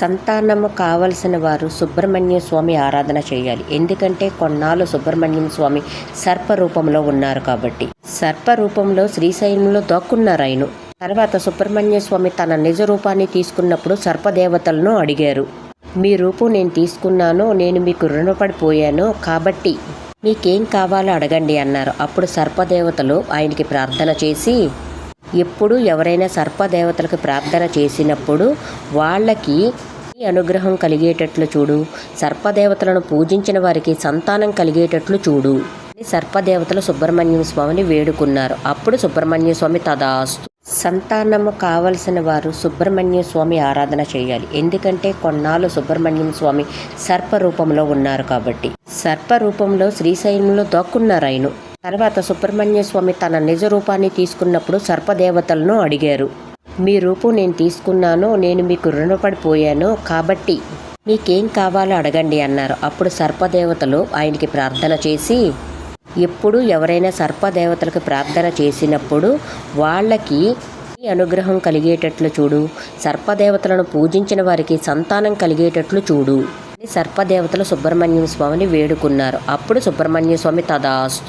సంతానము కావలసిన వారు సుబ్రహ్మణ్య స్వామి ఆరాధన చేయాలి. ఎందుకంటే కొన్నాళ్ళు సుబ్రహ్మణ్యం స్వామి సర్ప రూపంలో ఉన్నారు కాబట్టి. సర్ప రూపంలో శ్రీశైలంలో దాక్కున్నారు ఆయన. తర్వాత సుబ్రహ్మణ్య స్వామి తన నిజ రూపాన్ని తీసుకున్నప్పుడు సర్పదేవతలను అడిగారు. మీ రూపం నేను తీసుకున్నాను నేను మీకు రుణపడిపోయాను కాబట్టి మీకేం కావాలో అడగండి అన్నారు. అప్పుడు సర్పదేవతలు ఆయనకి ప్రార్థన చేసి ఎప్పుడు ఎవరైనా సర్పదేవతలకు ప్రార్థన చేసినప్పుడు వాళ్ళకి అనుగ్రహం కలిగేటట్లు చూడు. సర్పదేవతలను పూజించిన వారికి సంతానం కలిగేటట్లు చూడు. సర్పదేవతలు సుబ్రహ్మణ్యం స్వామిని వేడుకున్నారు. అప్పుడు సుబ్రహ్మణ్య స్వామి తదాస్తు. సంతానము కావలసిన వారు సుబ్రహ్మణ్య స్వామి ఆరాధన చేయాలి. ఎందుకంటే కొన్నాళ్ళు సుబ్రహ్మణ్యం స్వామి సర్ప రూపంలో ఉన్నారు కాబట్టి. సర్ప రూపంలో శ్రీశైలంలో దాక్కున్నారు ఆయన. తర్వాత సుబ్రహ్మణ్య స్వామి తన నిజ రూపాన్ని తీసుకున్నప్పుడు సర్పదేవతలను అడిగారు. మీ రూపం నేను తీసుకున్నాను నేను మీకు రుణపడిపోయాను కాబట్టి మీకేం కావాలో అడగండి అన్నారు. అప్పుడు సర్పదేవతలు ఆయనకి ప్రార్థన చేసి ఎప్పుడు ఎవరైనా సర్పదేవతలకు ప్రార్థన చేసినప్పుడు వాళ్ళకి అనుగ్రహం కలిగేటట్లు చూడు. సర్పదేవతలను పూజించిన వారికి సంతానం కలిగేటట్లు చూడు సర్పదేవతలు సుబ్రహ్మణ్యం స్వామిని వేడుకున్నారు. అప్పుడు సుబ్రహ్మణ్య స్వామి తదాస్తు